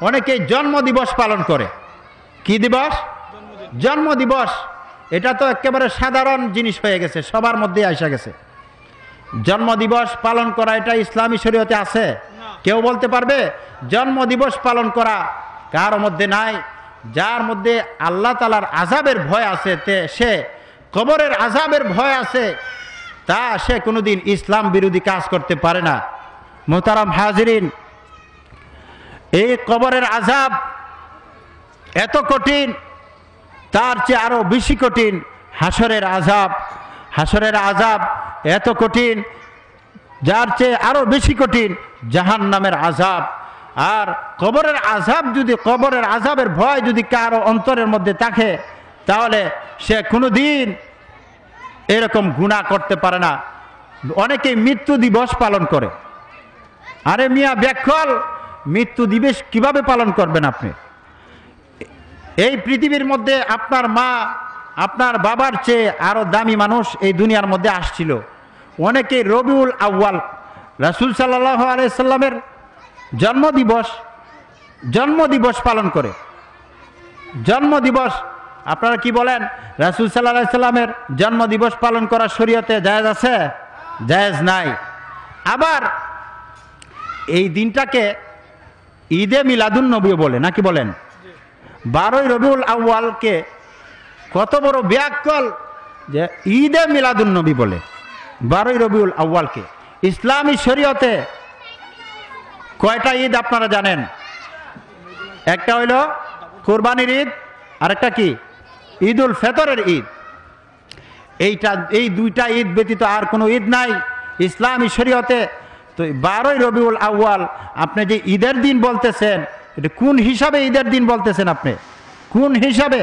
অনেকেই জন্ম দিবস পালন করে। কি দিবস? জন্ম দিবস এটা তো একেবারে সাধারণ জিনিস হয়ে গেছে সবার মধ্যে আসা গেছে। জন্ম দিবস পালন করা এটা ইসলামী শরীয়তে আছে? কেউ বলতে পারবে? জন্ম দিবস পালন করা কার মধ্যে নাই? যার মধ্যে আল্লাহ তালার আজাবের ভয় আছে তে সে কবরের আজাবের ভয় আছে তা সে কোনোদিন ইসলাম বিরোধী কাজ করতে পারে না। মোহতারাম হাজরিন এই কবরের আজাব এত কঠিন, তার চেয়ে আরও বেশি কঠিন হাসরের আজাব হাসরের আজাব এত কঠিন, যার চেয়ে আরও বেশি কঠিন জাহান নামের আজাব আর কবরের আজাব যদি, কবরের আজাবের ভয় যদি কারও অন্তরের মধ্যে থাকে, তাহলে সে কোনো দিন এরকম গুণা করতে পারে না। অনেকেই মৃত্যু দিবস পালন করে। আরে মিয়া ব্যাখ্যল মৃত্যু দিবস কীভাবে পালন করবেন আপনি? এই পৃথিবীর মধ্যে আপনার মা, আপনার বাবার চেয়ে আরও দামি মানুষ এই দুনিয়ার মধ্যে আসছিল। অনেকে রবিউল আউ্য়াল, রাসুল সাল্লাহ আলাইসাল্লামের জন্মদিবস জন্মদিবস পালন করে। জন্মদিবস, আপনারা কি বলেন? রাসুল সাল্লাহ সাল্লামের জন্মদিবস পালন করার শরীয়তে জায়েজ আছে? জায়েজ নাই। আবার এই দিনটাকে ঈদে মিলাদুন নবীও বলে, নাকি বলেন? বারোই রবিউল আউ্য়ালকে কত বড় ব্যাকল যে ঈদে মিলাদুন নবী বলে, বারোই রবিউল আউ্য়ালকে। ইসলামী শরীয়তে কয়টা ঈদ আপনারা জানেন? একটা হইল কোরবানির ঈদ, আরেকটা কি? ঈদ উল ফেতরের ঈদ। এইটা, এই দুইটা ঈদ ব্যতীত আর কোনো ঈদ নাই। ইসলামী শরীয়তে তো বারোই রবিউল আউ্য়াল, আপনি যে ঈদের দিন বলতেছেন, এটা কোন হিসাবে ঈদের দিন বলতেছেন আপনি? কোন হিসাবে?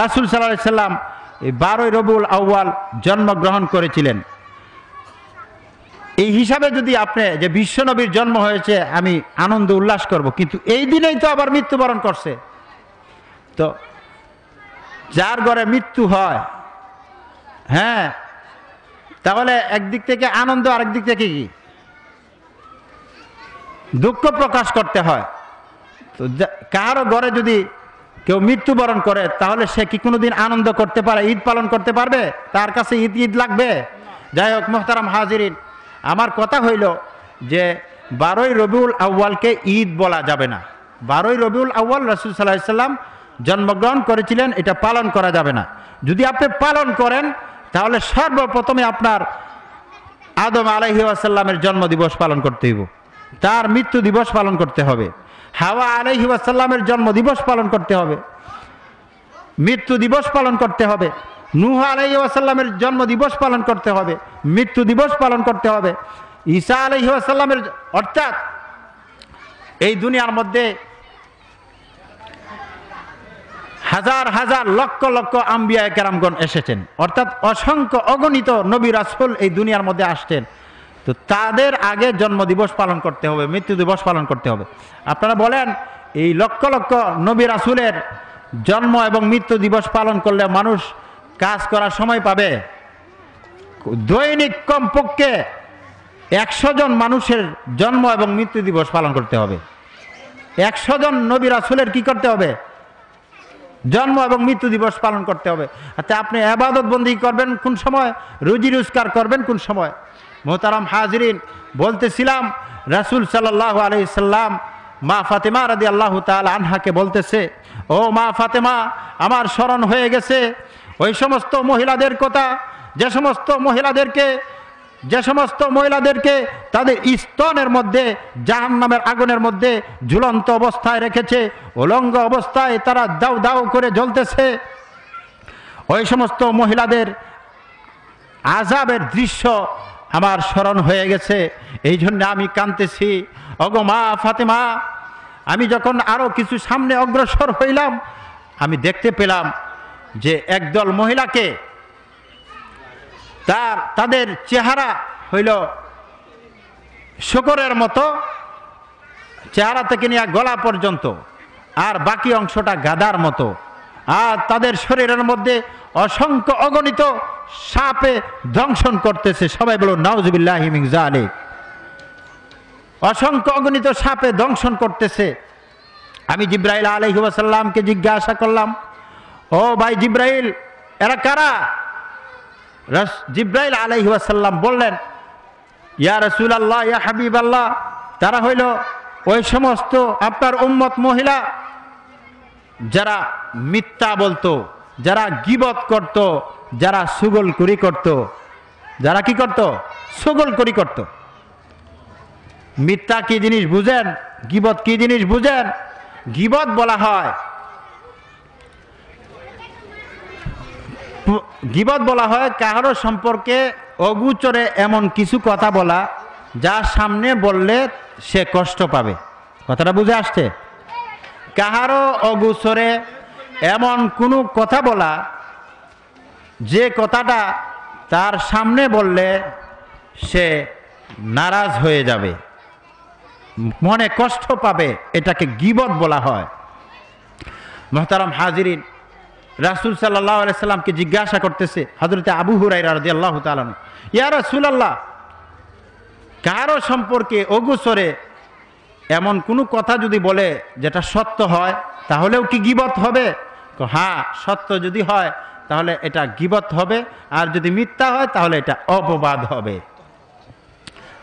রাসুল সাল্লাহ সাল্লাম এই বারোই রবিউল আউ্য়াল জন্মগ্রহণ করেছিলেন। এই হিসাবে যদি আপনি, যে বিশ্বনবীর জন্ম হয়েছে, আমি আনন্দ উল্লাস করব, কিন্তু এই দিনেই তো আবার মৃত্যুবরণ করছে। তো যার ঘরে মৃত্যু হয় হ্যাঁ তাহলে একদিক থেকে আনন্দ আরেক দিক থেকে কি? দুঃখ প্রকাশ করতে হয়। তো কারও ঘরে যদি কেউ মৃত্যুবরণ করে, তাহলে সে কি কোনোদিন আনন্দ করতে পারে, ঈদ পালন করতে পারবে? তার কাছে ঈদ ঈদ লাগবে? যাই হোক, মোহতারাম হাজিরিন, আমার কথা হইল যে বারোই রবিউল আউ্য়ালকে ঈদ বলা যাবে না। বারোই রবিউল আউ্য়াল রসুল সাল্লাহ সাল্লাম জন্মগ্রহণ করেছিলেন, এটা পালন করা যাবে না। যদি আপনি পালন করেন, তাহলে সর্বপ্রথমে আপনার আদম আলহি আসাল্লামের জন্মদিবস পালন করতে হইব। তার মৃত্যু দিবস পালন করতে হবে। হাওয়া আলহি আসাল্লামের জন্মদিবস পালন করতে হবে। মৃত্যু দিবস পালন করতে হবে। নুহ আলহি আসাল্লামের জন্মদিবস পালন করতে হবে। মৃত্যু দিবস পালন করতে হবে। ঈসা আলহি আসাল্লামের অর্থাৎ এই দুনিয়ার মধ্যে হাজার হাজার লক্ষ লক্ষ আম্বিয়া কেরামগণ এসেছেন। অর্থাৎ অসংখ্য অগণিত নবী রাসুল এই দুনিয়ার মধ্যে আসতেন তো তাদের আগে জন্মদিবস পালন করতে হবে, মৃত্যু দিবস পালন করতে হবে। আপনারা বলেন, এই লক্ষ লক্ষ নবী রাসুলের জন্ম এবং মৃত্যু দিবস পালন করলে মানুষ কাজ করার সময় পাবে? দৈনিক কমপক্ষে একশো জন মানুষের জন্ম এবং মৃত্যু দিবস পালন করতে হবে। একশো জন নবী রাসুলের কি করতে হবে? জন্ম এবং মৃত্যু দিবস পালন করতে হবে। আচ্ছা আপনি আবাদত বন্দি করবেন কোন সময়? রুজি রোজগার করবেন কোন সময়? মোহতারাম হাজরিন, বলতেছিলাম, রাসুল সাল্লাহ আলি সাল্লাম মা ফাতেমা রাদি আল্লাহ তাল আনহাকে বলতেছে, ও মা ফাতেমা, আমার স্মরণ হয়ে গেছে, ওই সমস্ত মহিলাদের কথা, যে সমস্ত মহিলাদেরকে, যে সমস্ত মহিলাদেরকে তাদের স্তনের মধ্যে জাহান নামের আগুনের মধ্যে ঝুলন্ত অবস্থায় রেখেছে, উলঙ্গ অবস্থায় তারা দাউ দাউ করে জ্বলতেছে। ওই সমস্ত মহিলাদের আজাবের দৃশ্য আমার স্মরণ হয়ে গেছে। এই জন্য আমি কানতেছি অগো মা ফাতেমা, আমি যখন আরও কিছু সামনে অগ্রসর হইলাম, আমি দেখতে পেলাম যে একদল মহিলাকে তার, তাদের চেহারা হইল শকরের মতো। চেহারা থেকে নিয়ে গলা পর্যন্ত। আর বাকি অংশটা গাদার মতো। আর তাদের শরীরের মধ্যে অসংখ্য অগণিত সাপে দংশন করতেছে। সবাই বলো আলী অসংখ্য অগণিত সাপে দংশন করতেছে। আমি জিব্রাইল আলহিবাসাল্লামকে জিজ্ঞাসা করলাম, ও ভাই জিব্রাইল, এরা কারা? রস জিব্রাইল আলহিবাসাল্লাম বললেন, ইয়া রসুল আল্লাহ ইয়া হাবিব আল্লাহ তারা হইল ওই সমস্ত আপনার উম্মত মহিলা যারা মিথ্যা বলতো, যারা গিবত করত, যারা সুগল করি করত। যারা কি করত? সুগল করি করত। মিথ্যা কি জিনিস বুঝেন? গিবত কি জিনিস বুঝেন? গিবত বলা হয়, গিবত বলা হয় কাহারো সম্পর্কে অগুচরে এমন কিছু কথা বলা, যা সামনে বললে সে কষ্ট পাবে। কথাটা বুঝে আসছে? কাহারো অগুসরে এমন কোনো কথা বলা, যে কথাটা তার সামনে বললে সে নারাজ হয়ে যাবে। মনে কষ্ট পাবে, এটাকে গিবত বলা হয়। মহতারাম হাজিরিন, রাসুল সাল্লাহ আলাইসাল্লামকে জিজ্ঞাসা করতেছে হজরতে আবু হুরাই রাজি আল্লাহ তালান ইয়া রাসুল আল্লাহ কারও সম্পর্কে অগুসরে এমন কোনো কথা যদি বলে যেটা সত্য হয়, তাহলেও কি গিবত হবে? হ্যাঁ সত্য যদি হয়, তাহলে এটা গিবত হবে। আর যদি মিথ্যা হয়, তাহলে এটা অপবাদ হবে।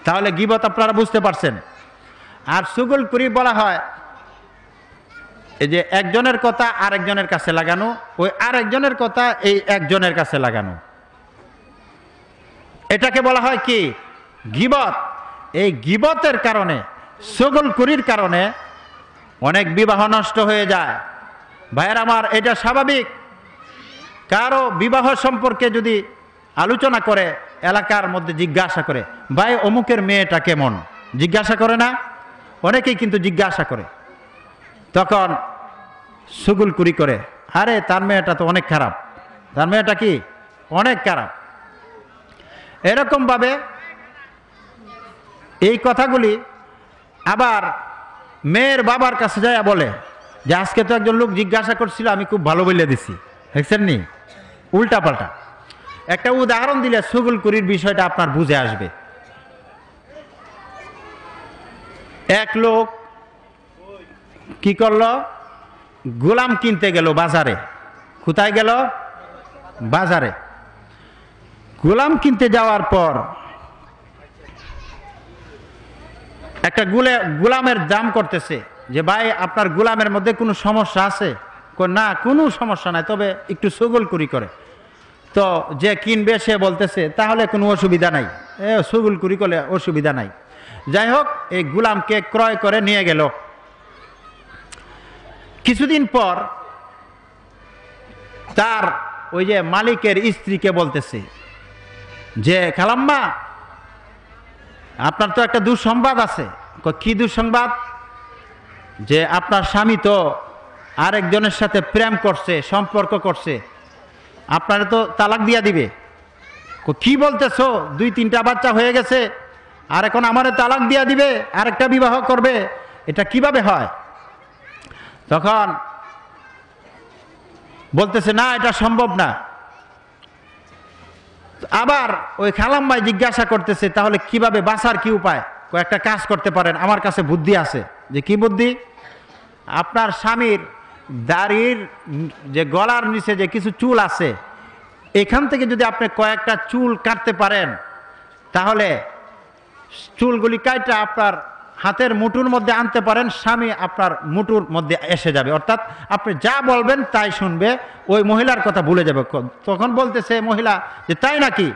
তাহলে গিবত আপনারা বুঝতে পারছেন। আর সুগল করি বলা হয়, এই যে একজনের কথা আরেকজনের কাছে লাগানো, ওই আরেকজনের কথা এই একজনের কাছে লাগানো। এটাকে বলা হয় কি? গিবত। এই গিবতের কারণে সগল করির কারণে অনেক বিবাহ নষ্ট হয়ে যায়। ভাইয়ের আমার এটা স্বাভাবিক। কারও বিবাহ সম্পর্কে যদি আলোচনা করে এলাকার মধ্যে জিজ্ঞাসা করে, ভাই, অমুকের মেয়েটা কেমন? জিজ্ঞাসা করে না। অনেকেই কিন্তু জিজ্ঞাসা করে। তখন সুগুল কুরি করে, আরে, তার মেয়েটা তো অনেক খারাপ। তার মেয়েটা কি? অনেক খারাপ। এরকমভাবে এই কথাগুলি আবার মেয়ের বাবার কাছে যায় বলে যে, আজকে তো একজন লোক জিজ্ঞাসা করছিল, আমি খুব ভালো বলে দিছি। দেখছেন নি? উল্টা পাল্টা। একটা উদাহরণ দিলে সুগুল কুরির বিষয়টা আপনার বুঝে আসবে। এক লোক কি করল? গোলাম কিনতে গেল বাজারে। কোথায় গেল? বাজারে। গোলাম কিনতে যাওয়ার পর একটা গুলে, গোলামের দাম করতেছে। যে ভাই, আপনার গোলামের মধ্যে কোনো সমস্যা আছে? না, কোনো সমস্যা নাই, তবে একটু সুগল করি করে। তো যে কিনবে, সে বলতেছে, তাহলে কোনো অসুবিধা নাই। এ, সুগুল করি করলে অসুবিধা নাই। যাই হোক, এই গোলামকে ক্রয় করে নিয়ে গেল। কিছুদিন পর তার ওই যে মালিকের স্ত্রীকে বলতেছে যে, খালাম্মা আপনার তো একটা দুঃসংবাদ আছে। কি দুঃসংবাদ? যে আপনার স্বামী তো আরেকজনের সাথে প্রেম করছে, সম্পর্ক করছে। আপনারা তো তালাক দিয়া দিবে। কি বলতেছো? দুই তিনটা বাচ্চা হয়ে গেছে, আর এখন আমারে তালাক দিয়া দিবে, আরেকটা বিবাহ করবে, এটা কীভাবে হয়? তখন বলতেছে, না, এটা সম্ভব না। আবার ওই খালাম্মাই জিজ্ঞাসা করতেছে, তাহলে কীভাবে বাঁচার কি উপায়? কয়েকটা কাজ করতে পারেন, আমার কাছে বুদ্ধি আছে। যে কি বুদ্ধি? আপনার স্বামীর দাড়ির যে গলার নিচে যে কিছু চুল আছে, এখান থেকে যদি আপনি কয়েকটা চুল কাটতে পারেন, তাহলে চুলগুলি কাইটা আপনার হাতের মুটুর মধ্যে আনতে পারেন, স্বামী আপনার মুটুর মধ্যে এসে যাবে। অর্থাৎ আপনি যা বলবেন তাই শুনবে, ওই মহিলার কথা ভুলে যাবে। তখন বলতেছে মহিলা যে, তাই নাকি?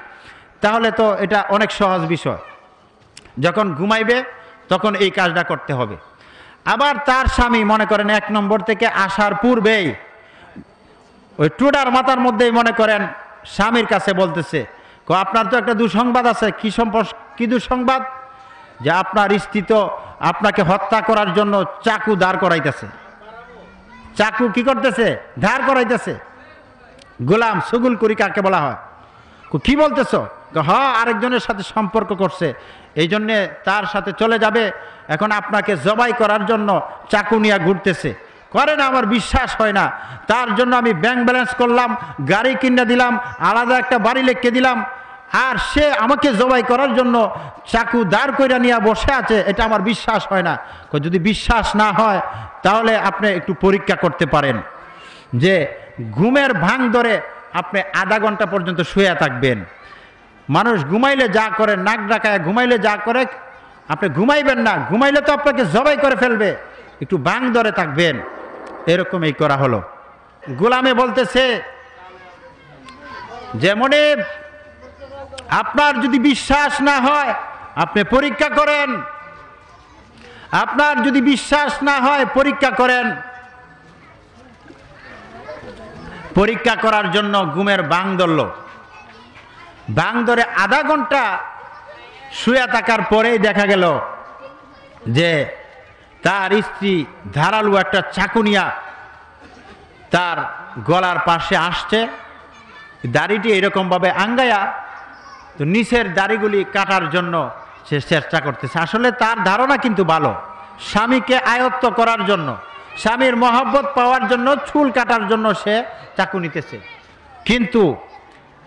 তাহলে তো এটা অনেক সহজ বিষয়। যখন ঘুমাইবে, তখন এই কাজটা করতে হবে। আবার তার স্বামী মনে করেন এক নম্বর থেকে আসার পূর্বেই ওই টুডার মাথার মধ্যেই মনে করেন, স্বামীর কাছে বলতেছে আপনার তো একটা দুঃসংবাদ আছে, কি সম্পর্ক, কি দুঃসংবাদ? যে আপনার স্ত্রী তো আপনাকে হত্যা করার জন্য চাকু দাঁড় করাইতেছে। চাকু কি করতেছে? ধার করাইতেছে। গোলাম সুগুল করি কাকে বলা হয়? কো, বলতেছ? হ আরেকজনের সাথে সম্পর্ক করছে। এই জন্যে তার সাথে চলে যাবে। এখন আপনাকে জবাই করার জন্য চাকু নিয়ে ঘুরতেছে। করে না আমার বিশ্বাস হয় না। তার জন্য আমি ব্যাংক ব্যালেন্স করলাম গাড়ি কিনে দিলাম আলাদা একটা বাড়ি লেখকে দিলাম। আর সে আমাকে জবাই করার জন্য চাকু দাঁড় কইরা নিয়ে বসে আছে, এটা আমার বিশ্বাস হয় না। যদি বিশ্বাস না হয়, তাহলে আপনি একটু পরীক্ষা করতে পারেন যে ঘুমের ভাঙ ধরে আপনি আধা ঘণ্টা পর্যন্ত শুয়ে থাকবেন। মানুষ ঘুমাইলে যা করে, নাক ডাকায় ঘুমাইলে যা করে, আপনি ঘুমাইবেন না, ঘুমাইলে তো আপনাকে জবাই করে ফেলবে। একটু বাং ধরে থাকবেন, এরকমই করা হলো। গোলামে বলতেছে, যেমনে আপনার যদি বিশ্বাস না হয়, আপনি পরীক্ষা করেন। আপনার যদি বিশ্বাস না হয়, পরীক্ষা করেন। পরীক্ষা করার জন্য ঘুমের বাং ধরল। বাং ধরে আধা ঘণ্টা শুয়ে থাকার পরেই দেখা গেল যে তার স্ত্রী ধারালু একটা চাকুনিয়া তার গলার পাশে আসছে। দাড়িটি এরকমভাবে আঙ্গায়া তো নিচের দাড়িগুলি কাটার জন্য সে চেষ্টা করতেছে। আসলে তার ধারণা কিন্তু ভালো। স্বামীকে আয়ত্ত করার জন্য, স্বামীর মহব্বত পাওয়ার জন্য চুল কাটার জন্য সে চাকু নিতেছে। কিন্তু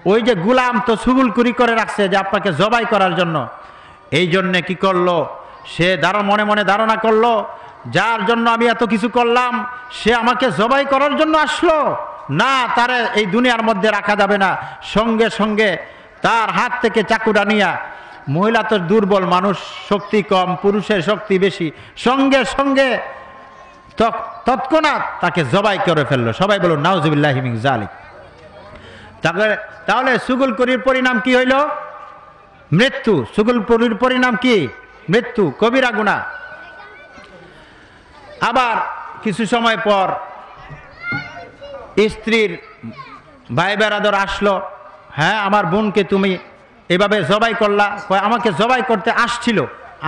ওই যে গুলাম তো সুগুলকুরি করে রাখছে যে আপনাকে জবাই করার জন্য, এই জন্যে কি করল? সে দারো মনে মনে ধারণা করল, যার জন্য আমি এত কিছু করলাম, সে আমাকে জবাই করার জন্য আসলো। না, তারে এই দুনিয়ার মধ্যে রাখা যাবে না। সঙ্গে সঙ্গে তার হাত থেকে চাকুটা নিয়া, মহিলা তো দুর্বল মানুষ, শক্তি কম, পুরুষের শক্তি বেশি, সঙ্গে সঙ্গে তৎ- তৎক্ষণাৎ তাকে জবাই করে ফেলল। সবাই বলুন নাউজুবিল্লাহিমিং জালিক তাহলে তাহলে সুগুলকুরির পরিণাম কি হইল? মৃত্যু। সুগুলপুরীর পরিণাম কি? মৃত্যু। কবিরা গুণা। আবার কিছু সময় পর স্ত্রীর ভাই বেড়াদর আসলো। হ্যাঁ আমার বোনকে তুমি এভাবে জবাই করলা। আমাকে জবাই করতে আসছিল,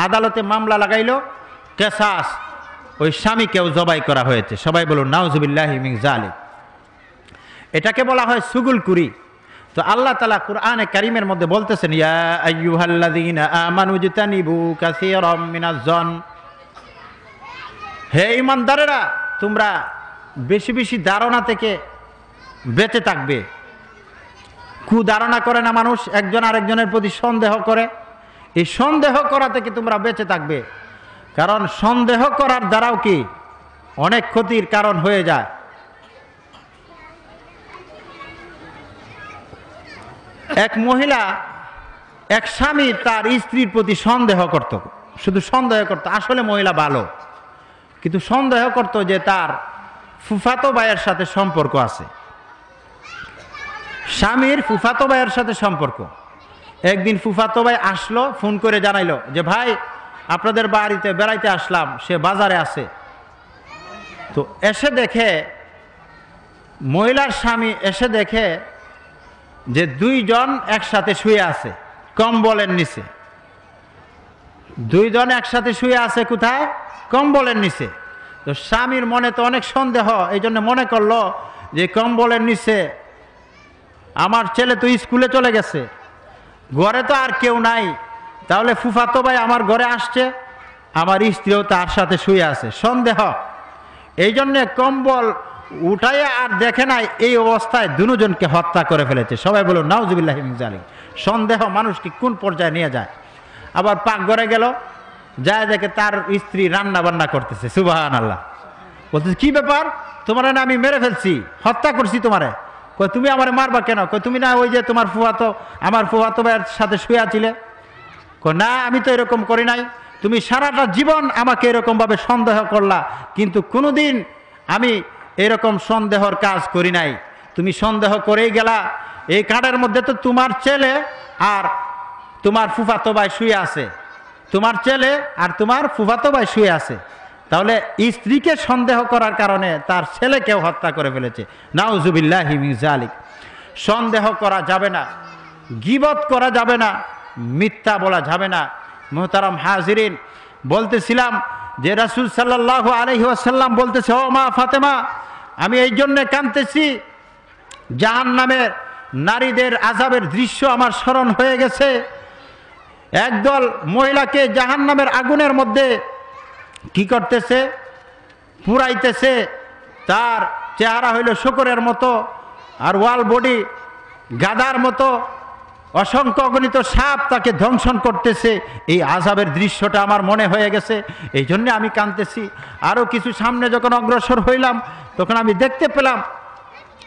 আদালতে মামলা লাগাইলো, কেসাস, ওই স্বামীকেও জবাই করা হয়েছে। সবাই বলুন নাউজুবিল্লাহ মিং জালিম এটাকে বলা হয় সুগুল কুরি। তো আল্লাহ তালা কুরআনে কারিমের মধ্যে বলতেছেন হে ইমানদারেরা তোমরা বেশি বেশি ধারণা থেকে বেঁচে থাকবে। কুধারণা করে না মানুষ, একজন আরেকজনের প্রতি সন্দেহ করে। এই সন্দেহ করা থেকে তোমরা বেঁচে থাকবে। কারণ সন্দেহ করার দ্বারাও কি? অনেক ক্ষতির কারণ হয়ে যায়। এক মহিলা, এক স্বামী তার স্ত্রীর প্রতি সন্দেহ করত। শুধু সন্দেহ করত, আসলে মহিলা ভালো। কিন্তু সন্দেহ করত যে তার ফুফাতো ভাইয়ের সাথে সম্পর্ক আছে। স্বামীর ফুফাতো ভাইয়ের সাথে সম্পর্ক। একদিন ফুফাতো ভাই আসলো, ফোন করে জানাইলো যে, ভাই, আপনাদের বাড়িতে বেড়াইতে আসলাম, সে বাজারে আছে। তো এসে দেখে, মহিলার স্বামী এসে দেখে যে, দুইজন একসাথে শুয়ে আছে কম কম্বলের নিচে। দুইজন একসাথে শুয়ে আছে কোথায়? কম কম্বলের নিচে। তো স্বামীর মনে তো অনেক সন্দেহ এই জন্য মনে করল যে, কম্বলের নিচে আমার ছেলে তো স্কুলে চলে গেছে। ঘরে তো আর কেউ নাই। তাহলে ফুফাতো ভাই আমার ঘরে আসছে। আমার স্ত্রীও তার সাথে শুয়ে আছে। সন্দেহ। এই জন্যে কম্বল উঠাইয়ে আর দেখে নাই, এই অবস্থায় দুজনকে হত্যা করে ফেলেছে। সবাই বলুন, নাউজুবিল্লাহ জালিম সন্দেহ মানুষকে কোন পর্যায়ে নিয়ে যায়? আবার পাক ঘরে গেল, যায় দেখে তার স্ত্রী রান্না বান্না করতেছে। সুবাহান আল্লাহ বলতেছে, কি ব্যাপার? তোমার আমি মেরে ফেলছি? হত্যা করছি তোমারে? কই তুমি আমার মারবা কেন? কই তুমি না ওই যে তোমার ফুয়াতো, আমার ফুয়াতো ভাইয়ের সাথে শুয়ে আছিলে। কই না, আমি তো এরকম করি নাই। তুমি সারাটা জীবন আমাকে এরকমভাবে সন্দেহ করলা, কিন্তু কোনোদিন আমি এরকম সন্দেহর কাজ করি নাই। তুমি সন্দেহ করেই গেলা। এই কার্ডের মধ্যে তো তোমার ছেলে আর তোমার ফুফাতো ভাই শুয়ে আছে। তোমার ছেলে আর তোমার ফুফাতো ভাই শুয়ে আছে। তাহলে স্ত্রীকে সন্দেহ করার কারণে তার ছেলেকেও হত্যা করে ফেলেছে। নাউজুবিল্লাহ জালিক সন্দেহ করা যাবে না, গিবত করা যাবে না, মিথ্যা বলা যাবে না। মোহতারাম হাজিরিন, বলতেছিলাম যে রাসুল সাল্লাহ আলহি আসাল্লাম বলতেছে, ও মা ফাতেমা, আমি এই জন্যে কাঁদতেছি জাহান নামের নারীদের আজাবের দৃশ্য আমার স্মরণ হয়ে গেছে। একদল মহিলাকে জাহান নামের আগুনের মধ্যে কি করতেছে? পুরাইতেছে। তার চেহারা হইল শকরের মতো আর ওয়াল বডি গাদার মতো। অসংখ্য অগণিত সাপ তাকে ধ্বংসন করতেছে। এই আজাবের দৃশ্যটা আমার মনে হয়ে গেছে। এই জন্যে আমি কাঁদতেছি। আরও কিছু সামনে যখন অগ্রসর হইলাম, তখন আমি দেখতে পেলাম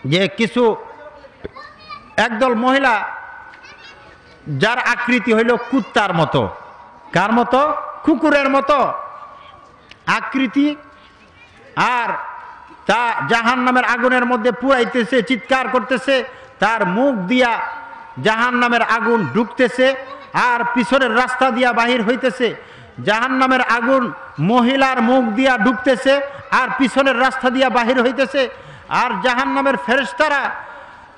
যে কিছু একদল মহিলা যার আকৃতি হইল কুত্তার মতো। কার মতো? কুকুরের মতো। আকৃতি আর তা জাহান নামের আগুনের মধ্যে পুরাইতেছে চিৎকার করতেছে, তার মুখ দিয়া জাহান নামের আগুন ঢুকতেছে আর পিছনের রাস্তা দিয়া বাহির হইতেছে। জাহান নামের আগুন মহিলার মুখ দিয়া ঢুকতেছে আর পিছনের রাস্তা দিয়া বাহির হইতেছে। আর জাহান নামের ফেরেস্তারা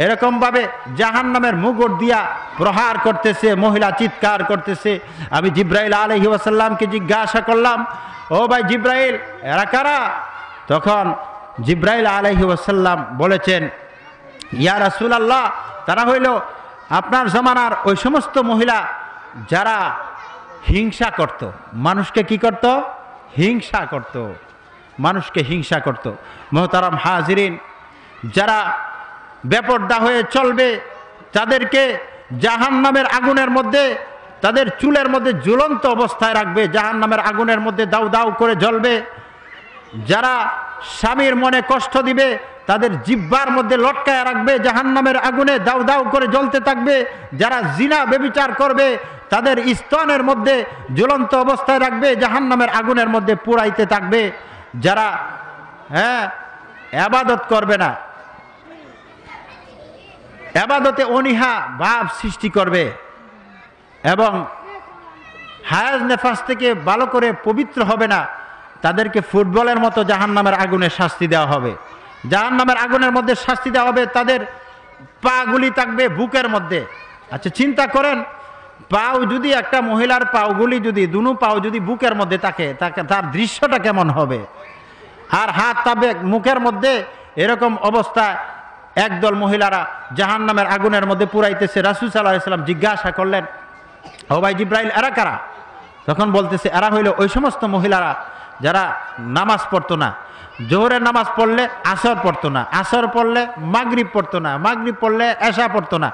এরকমভাবে জাহান নামের মুগুর দিয়া প্রহার করতেছে, মহিলা চিৎকার করতেছে। আমি জিব্রাইল আলহি ওয়াসাল্লামকে জিজ্ঞাসা করলাম ও ভাই জিব্রাইল, এরা কারা? তখন জিব্রাইল আলহি ওসাল্লাম বলেছেন, ইয়া রাসুল আল্লাহ তারা হইল আপনার জমানার ওই সমস্ত মহিলা যারা হিংসা করত। মানুষকে কি করত? হিংসা করত। মানুষকে হিংসা করত। মোহতারাম হাজিরিন, যারা বেপর্দা হয়ে চলবে, তাদেরকে জাহান নামের আগুনের মধ্যে তাদের চুলের মধ্যে জ্বলন্ত অবস্থায় রাখবে জাহান নামের আগুনের মধ্যে দাউ দাউ করে জ্বলবে। যারা স্বামীর মনে কষ্ট দিবে, তাদের জিব্বার মধ্যে লটকায় রাখবে জাহান নামের আগুনে দাউ দাউ করে জ্বলতে থাকবে। যারা জিনা বেবিচার করবে, তাদের স্তনের মধ্যে জ্বলন্ত অবস্থায় রাখবে জাহান নামের আগুনের মধ্যে পুড়াইতে থাকবে। যারা হ্যাঁ আবাদত করবে না, আবাদতে অনিহা, ভাব সৃষ্টি করবে। এবং হায়াজ নেফাস থেকে ভালো করে পবিত্র হবে না, তাদেরকে ফুটবলের মতো জাহান নামের আগুনে শাস্তি দেওয়া হবে। জাহান নামের আগুনের মধ্যে শাস্তি দেওয়া হবে তাদের পাগুলি থাকবে বুকের মধ্যে। আচ্ছা চিন্তা করেন, পাও যদি একটা মহিলার পাওগুলি যদি, দুনু পাও যদি বুকের মধ্যে থাকে, তাকে তার দৃশ্যটা কেমন হবে? আর হাত তাবে মুখের মধ্যে এরকম অবস্থায় একদল মহিলারা জাহান নামের আগুনের মধ্যে পুরাইতেছে। রাসুল সাল্লাহ ইসলাম জিজ্ঞাসা করলেন ও ভাই জিব্রাইল এরা কারা? তখন বলতেছে, এরা হইল ওই সমস্ত মহিলারা যারা নামাজ পড়তো না। জোহরের নামাজ পড়লে আসর পড়তো না, আসর পড়লে মাগরিব পড়তো না, মাগরিব পড়লে এশা পড়তো না।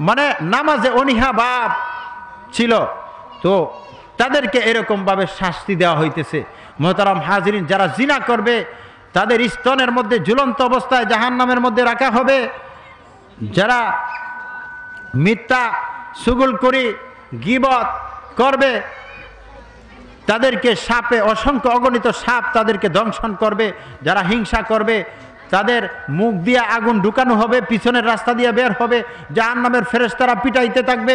মানে নামাজে অনিহা ভাব ছিল। তো তাদেরকে এরকমভাবে শাস্তি দেওয়া হইতেছে। মোহতারাম হাজরিন, যারা জিনা করবে, তাদের স্তনের মধ্যে ঝুলন্ত অবস্থায় জাহান নামের মধ্যে রাখা হবে। যারা মিথ্যা সুগুল করি গিবত করবে, তাদেরকে সাপে, অসংখ্য অগণিত সাপ তাদেরকে দংশন করবে, যারা হিংসা করবে, তাদের মুখ দিয়ে আগুন ঢুকানো হবে, পিছনের রাস্তা দিয়ে বের হবে জাহান নামের ফেরেস্তারা পিটাইতে থাকবে।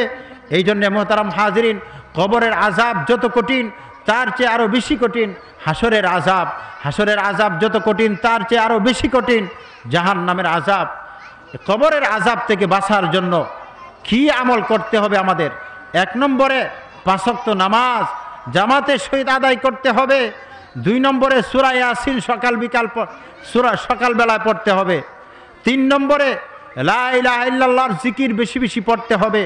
এই জন্যে মোহতারাম হাজরিন, কবরের আজাব যত কঠিন, তার চেয়ে আরও বেশি কঠিন। হাসরের আজাব হাসরের আজাব যত কঠিন, তার চেয়ে আরও বেশি কঠিন। জাহান নামের আজাব কবরের আজাব থেকে বাঁচার জন্য কি আমল করতে হবে আমাদের? এক নম্বরে পাঁচক্ত নামাজ, জামাতে সহিত আদায় করতে হবে। দুই নম্বরে সুরাই আসিন সকাল বিকাল সুরা সকালবেলায় পড়তে হবে। তিন নম্বরে লাইল্লাহর জিকির বেশি বেশি পড়তে হবে।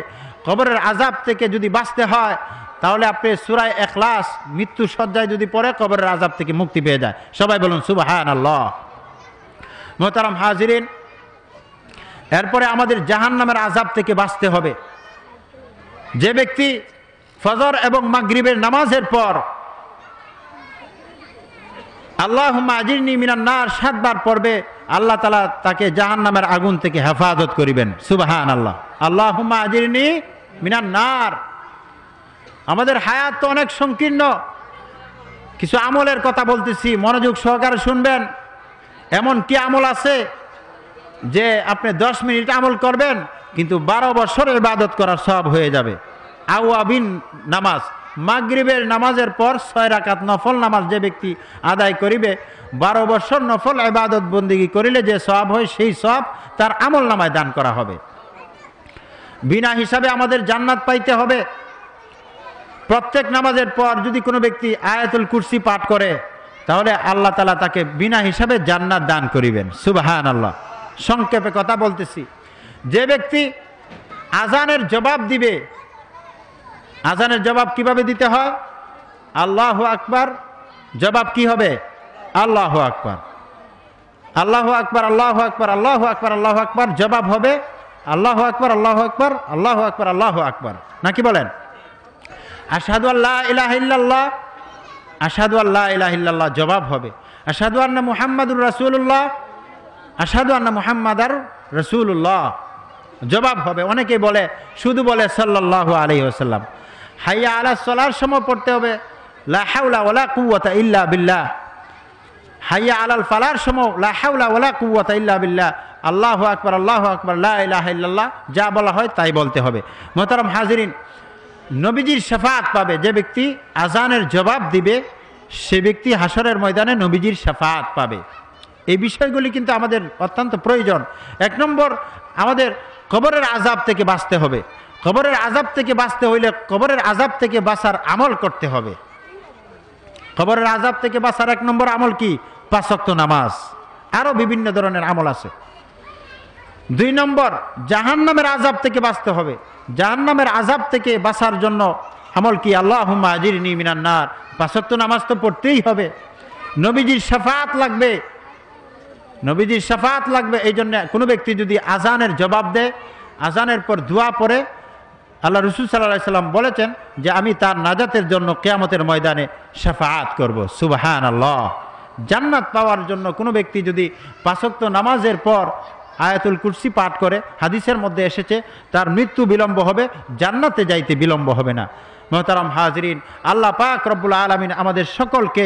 কবরের আজাব থেকে যদি বাঁচতে হয়, তাহলে আপনি সুরায় এখলাস মৃত্যু সজ্জায় যদি পড়ে, কবরের আজাব থেকে মুক্তি পেয়ে যায়। সবাই বলুন সুবাহান আল্লাহ মোহতারাম হাজিরিন এরপরে আমাদের জাহান নামের আজাব থেকে বাঁচতে হবে। যে ব্যক্তি ফজর এবং মাগরিবের নামাজের পর আল্লাহ আজিরনি মিনান্নার সাতবার পড়বে, আল্লাহ তালা তাকে জাহান নামের আগুন থেকে হেফাজত করিবেন। সুবাহান আল্লাহ আল্লাহ আজিরনি মিনান্নার আমাদের হায়াত তো অনেক সংকীর্ণ। কিছু আমলের কথা বলতেছি, মনোযোগ সহকারে শুনবেন। এমন কি আমল আছে? যে আপনি দশ মিনিট আমল করবেন, কিন্তু বারো বছর ইবাদত করার সব হয়ে যাবে। আউয়াবিন নামাজ, মাগরিবের নামাজের পর ছয় রাকাত নফল নামাজ যে ব্যক্তি আদায় করিবে, বারো বছর নফল ইবাদত বন্দিগি করিলে যে সব হয়, সেই সব তার আমল নামায় দান করা হবে। বিনা হিসাবে আমাদের জান্নাত পাইতে হবে। প্রত্যেক নামাজের পর যদি কোনো ব্যক্তি আয়াতুল কুরসি পাঠ করে, তাহলে আল্লাহ তালা তাকে বিনা হিসাবে জান্নাত দান করিবেন। সুবাহান আল্লাহ সংক্ষেপে কথা বলতেছি। যে ব্যক্তি আজানের জবাব দিবে, আজানের জবাব কীভাবে দিতে হয়? আল্লাহ আকবার। জবাব কি হবে? আল্লাহ আকবার। আল্লাহ আকবার আল্লাহ আকবার আল্লাহ আকবার আল্লাহ আকবার। জবাব হবে আল্লাহ আকবর আল্লাহ আকবর আল্লাহ আকবর, আল্লাহ আকবার। নাকি বলেন? আসাদু আল্লাহ ইলাহ ইল্লাল্লাহ। আসাদু আল্লাহ ইলাহ ইল্লাল্লাহ। জবাব হবে। আসাদু আন্না মুহাম্মাদুর রাসূলুল্লাহ। আসাদু আন্না মুহাম্মাদ আর রসুল্লাহ জবাব হবে, অনেকেই বলে, শুধু বলে সাল্লাহ আলি ওসাল্লাম হাইয়া আলা সলার সময় পড়তে হবে, লা হাউলা ওলা কুয়াতা ইল্লা বিল্লাহ। হাইয়া আলাল ফালার সময়, লা হাউলা ওলা কুয়াতা ইল্লা বিল্লাহ। আল্লাহ আকবর আল্লাহ আকবর, লা ইলাহা ইল্লাল্লাহ, যা বলা হয় তাই বলতে হবে। মোহতারাম হাজিরিন, নবীজির শাফাত পাবে, যে ব্যক্তি আজানের জবাব দিবে, সে ব্যক্তি হাসরের ময়দানে নবীজির শাফাত পাবে। এই বিষয়গুলি কিন্তু আমাদের অত্যন্ত প্রয়োজন। এক নম্বর, আমাদের কবরের আজাব থেকে বাঁচতে হবে। কবরের আজাব থেকে বাঁচতে হইলে কবরের আজাব থেকে বাঁচার আমল করতে হবে। কবরের আজাব থেকে বাঁচার এক নম্বর আমল কি? পাঁচক্ত নামাজ। আরও বিভিন্ন ধরনের আমল আছে। দুই নম্বর জাহান নামের আজাব থেকে বাঁচতে হবে। জাহান নামের আজাব থেকে বাঁচার জন্য আমল কি? আল্লাহ আজির মিনান্নার পাঁচক্ত নামাজ তো পড়তেই হবে। নবীজির সাফাত লাগবে। নবীজির সাফাত লাগবে, এই জন্য কোনো ব্যক্তি যদি আজানের জবাব দেয়, আজানের পর দোয়া পরে আল্লাহ রসুল সাল্লাহ সাল্লাম বলেছেন যে আমি তার নাজাতের জন্য কেয়ামতের ময়দানে সাফাত করব। সুবাহান আল্লাহ জান্নাত পাওয়ার জন্য কোনো ব্যক্তি যদি পাঁচক্ত নামাজের পর আয়াতুল কুরসি পাঠ করে, হাদিসের মধ্যে এসেছে, তার মৃত্যু বিলম্ব হবে, জান্নাতে যাইতে বিলম্ব হবে না। মোহতারাম হাজরিন, আল্লাহ পাক রব্বুল আলমিন আমাদের সকলকে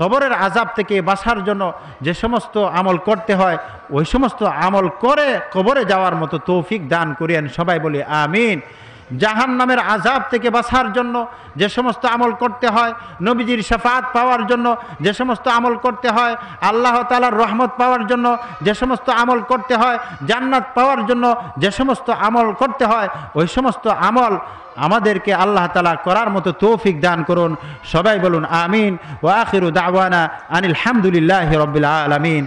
কবরের আজাব থেকে বাসার জন্য যে সমস্ত আমল করতে হয়, ওই সমস্ত আমল করে কবরে যাওয়ার মতো তৌফিক দান করিয়েন সবাই বলি আমিন। জাহান নামের আজাব থেকে বাঁচার জন্য যে সমস্ত আমল করতে হয়, নবীজির শাফাত পাওয়ার জন্য যে সমস্ত আমল করতে হয়, আল্লাহ তালার রহমত পাওয়ার জন্য যে সমস্ত আমল করতে হয়, জান্নাত পাওয়ার জন্য যে সমস্ত আমল করতে হয়, ওই সমস্ত আমল আমাদেরকে আল্লাহ তালা করার মতো তৌফিক দান করুন। সবাই বলুন, আমিন। ও আখিরু দাওয়ানা আনিল হামদুলিল্লাহ রবিল আলমিন।